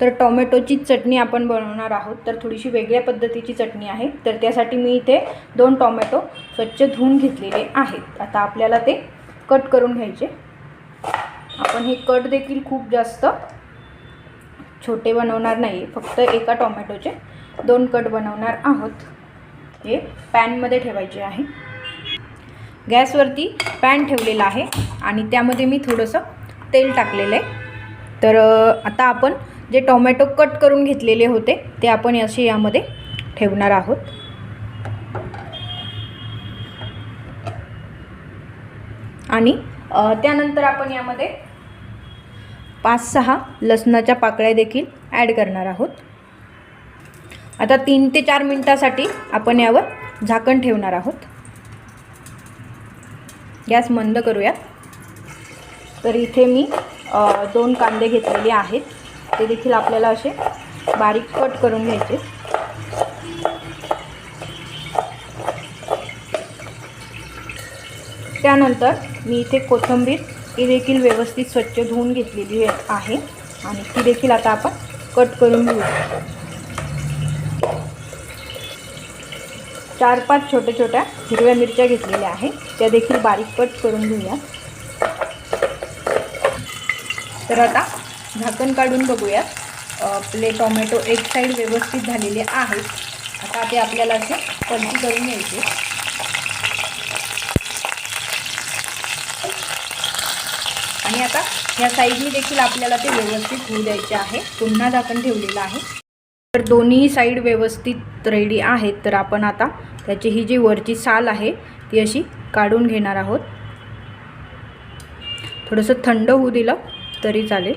तर टोमॅटोची चटणी आपण बनवणार आहोत. तर थोडीशी वेगळ्या पद्धतीची चटणी आहे. तर त्यासाठी मी इथे दोन टोमॅटो स्वच्छ धुवून घेतलेले आहेत. आता आपल्याला ते कट करून घ्यायचे. आपण हे कट देखील खूप जास्त छोटे बनवणार नाही. फक्त एका टोमॅटोचे दोन कट बनवणार आहोत. हे पॅनमध्ये ठेवायचे आहे. गॅसवरती पॅन ठेवलेला आहे आणि त्यामध्ये मी थोडंसं तेल टाकलेलं आहे. तर आता आपण जे टोमॅटो कट करून घेतलेले होते ते आपण असे यामध्ये ठेवणार आहोत. आणि त्यानंतर आपण यामध्ये पाच सहा लसणाच्या पाकळ्या देखील ॲड करणार आहोत. आता तीन ते चार मिनटासाठी आपण यावर झाकण ठेवणार आहोत. गॅस मंद करूया. तर इथे मी दोन कांदे घेतलेले आहेत. ते देखील आपल्याला असे बारीक कट करून घ्यायचे. त्यानंतर मी इथे कोथिंबीर ही देखील व्यवस्थित स्वच्छ धुवून घेतलेली आहे आणि ती देखील आता आपण कट करून घेऊया चार पाच छोट्या छोट्या हिरव्या मिरच्या घेतलेल्या आहे त्या देखील बारीक कट करून घेऊया. तर आता झाकण काढून बघूया. आपले टोमॅटो एक साईड व्यवस्थित झालेले आहेत. आता ते आपल्याला असे पलटी करून घ्यायचे. आणि आता ह्या साईडनी देखील आपल्याला ते व्यवस्थित होऊ द्यायचे आहे. पुन्हा झाकण ठेवलेलं आहे. तर दोन्ही साईड व्यवस्थित रेडी आहेत. तर आपण आता त्याची ही जी वरची साल आहे ती अशी काढून घेणार आहोत. थोडंसं थंड होऊ दिलं तरी चालेल.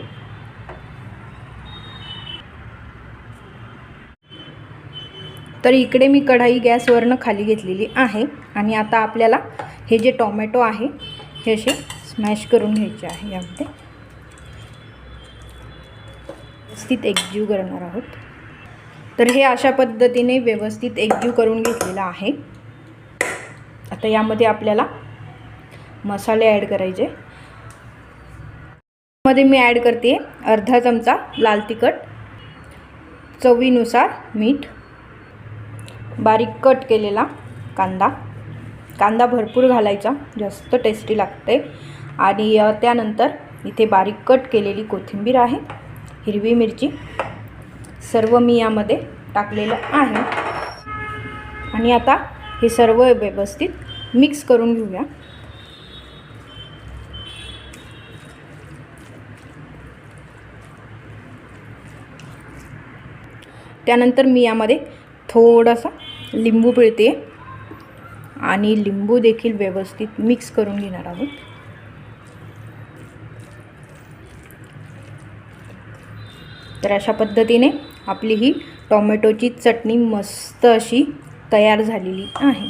तर इकडे मी कढाई गॅसवरनं खाली घेतलेली आहे आणि आता आपल्याला हे जे टोमॅटो आहे हे असे स्मॅश करून घ्यायचे आहे यामध्ये. व्यवस्थित एकजीव करणार आहोत. तर हे अशा पद्धतीने व्यवस्थित एकजीव करून घेतलेलं आहे. आता यामध्ये आपल्याला मसाले ॲड करायचे. मध्ये मी ॲड करते अर्धा चमचा लाल तिखट चवीनुसार मीठ बारीक कट केलेला कांदा. कांदा भरपूर घालायचा जास्त टेस्टी लागते. आणि त्यानंतर इथे बारीक कट केलेली कोथिंबीर आहे हिरवी मिरची. सर्व मी यामध्ये टाकलेलं आहे. आणि आता हे सर्व व्यवस्थित मिक्स करून घेऊया. त्यानंतर मी यामध्ये थोडासा लिंबू पिळते. आणि लिंबू देखील व्यवस्थित मिक्स करून घेणार आहोत. तर अशा पद्धतीने आपली ही टोमॅटोची चटणी मस्त अशी तयार झालेली आहे.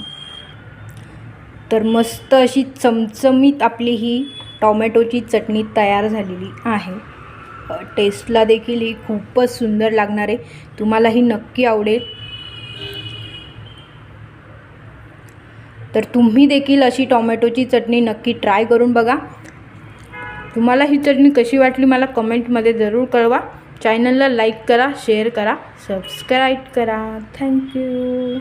तर मस्त अशी चमचमीत आपली ही टोमॅटोची चटणी तयार झालेली आहे. टेस्टला देखील ही खूपच सुंदर लागणार आहे. तुम्हाला ही नक्की आवडेल. तर तुम्ही देखील अशी टोमॅटोची चटणी नक्की ट्राय करून बघा. तुम्हाला ही चटणी कशी वाटली मला कमेंटमध्ये जरूर कळवा. चॅनलला लाईक करा शेअर करा सबस्क्राईब करा. थँक्यू